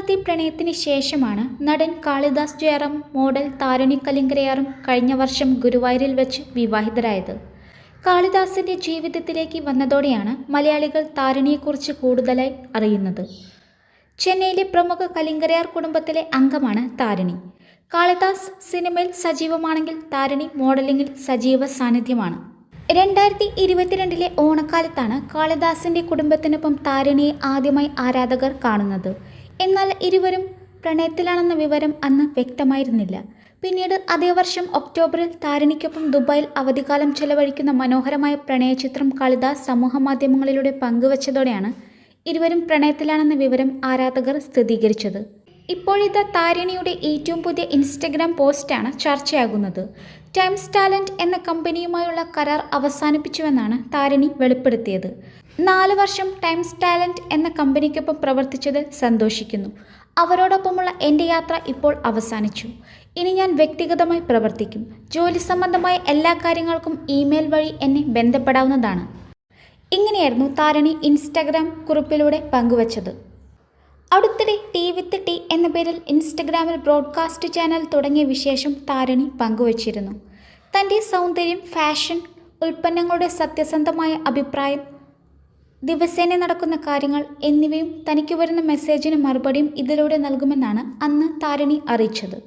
നാളത്തെ പ്രണയത്തിന് ശേഷമാണ് നടൻ കാളിദാസ് ജയറാം മോഡൽ താരണി കലിങ്കരയാറും കഴിഞ്ഞ വർഷം ഗുരുവായൂരിൽ വെച്ച് വിവാഹിതരായത്. കാളിദാസിന്റെ ജീവിതത്തിലേക്ക് വന്നതോടെയാണ് മലയാളികൾ താരണിയെക്കുറിച്ച് കൂടുതലായി അറിയുന്നത്. ചെന്നൈയിലെ പ്രമുഖ കലിങ്കരയാർ കുടുംബത്തിലെ അംഗമാണ് താരിണി. കാളിദാസ് സിനിമയിൽ സജീവമാണെങ്കിൽ താരിണി മോഡലിംഗിൽ സജീവ സാന്നിധ്യമാണ്. രണ്ടായിരത്തി ഇരുപത്തിരണ്ടിലെ ഓണക്കാലത്താണ് കാളിദാസിന്റെ കുടുംബത്തിനൊപ്പം താരിണിയെ ആദ്യമായി ആരാധകർ കാണുന്നത്. എന്നാൽ ഇരുവരും പ്രണയത്തിലാണെന്ന വിവരം അന്ന് വ്യക്തമായിരുന്നില്ല. പിന്നീട് അതേ വർഷം ഒക്ടോബറിൽ താരിണിക്കൊപ്പം ദുബായിൽ അവധിക്കാലം ചെലവഴിക്കുന്ന മനോഹരമായ പ്രണയചിത്രം കാളിദാസ് സമൂഹമാധ്യമങ്ങളിലൂടെ പങ്കുവച്ചതോടെയാണ് ഇരുവരും പ്രണയത്തിലാണെന്ന വിവരം ആരാധകർ സ്ഥിരീകരിച്ചത്. ഇപ്പോഴിതാ താരിണിയുടെ ഏറ്റവും പുതിയ ഇൻസ്റ്റഗ്രാം പോസ്റ്റാണ് ചർച്ചയാകുന്നത്. ടൈംസ് ടാലന്റ് എന്ന കമ്പനിയുമായുള്ള കരാർ അവസാനിപ്പിച്ചുവെന്നാണ് താരിണി വെളിപ്പെടുത്തിയത്. നാല് വർഷം ടൈംസ് ടാലന്റ് എന്ന കമ്പനിക്കൊപ്പം പ്രവർത്തിച്ചതിൽ സന്തോഷിക്കുന്നു. അവരോടൊപ്പമുള്ള എന്റെ യാത്ര ഇപ്പോൾ അവസാനിച്ചു. ഇനി ഞാൻ വ്യക്തിഗതമായി പ്രവർത്തിക്കും. ജോലി സംബന്ധമായ എല്ലാ കാര്യങ്ങൾക്കും ഇമെയിൽ വഴി എന്നെ ബന്ധപ്പെടാവുന്നതാണ്. ഇങ്ങനെയായിരുന്നു താരണി ഇൻസ്റ്റാഗ്രാം കുറിപ്പിലൂടെ പങ്കുവച്ചത്. അടുത്തിടെ ടി വിത്ത് ടി എന്ന പേരിൽ ഇൻസ്റ്റഗ്രാമിൽ ബ്രോഡ്കാസ്റ്റ് ചാനൽ തുടങ്ങിയ വിശേഷം താരണി പങ്കുവച്ചിരുന്നു. തന്റെ സൗന്ദര്യം ഫാഷൻ ഉൽപ്പന്നങ്ങളുടെ സത്യസന്ധമായ അഭിപ്രായം ദിവസേന നടക്കുന്ന കാര്യങ്ങൾ എന്നിവയും തനിക്ക് വരുന്ന മെസ്സേജിന് മറുപടിയും ഇതിലൂടെ നൽകുമെന്നാണ് അന്ന് താരിണി അറിയിച്ചത്.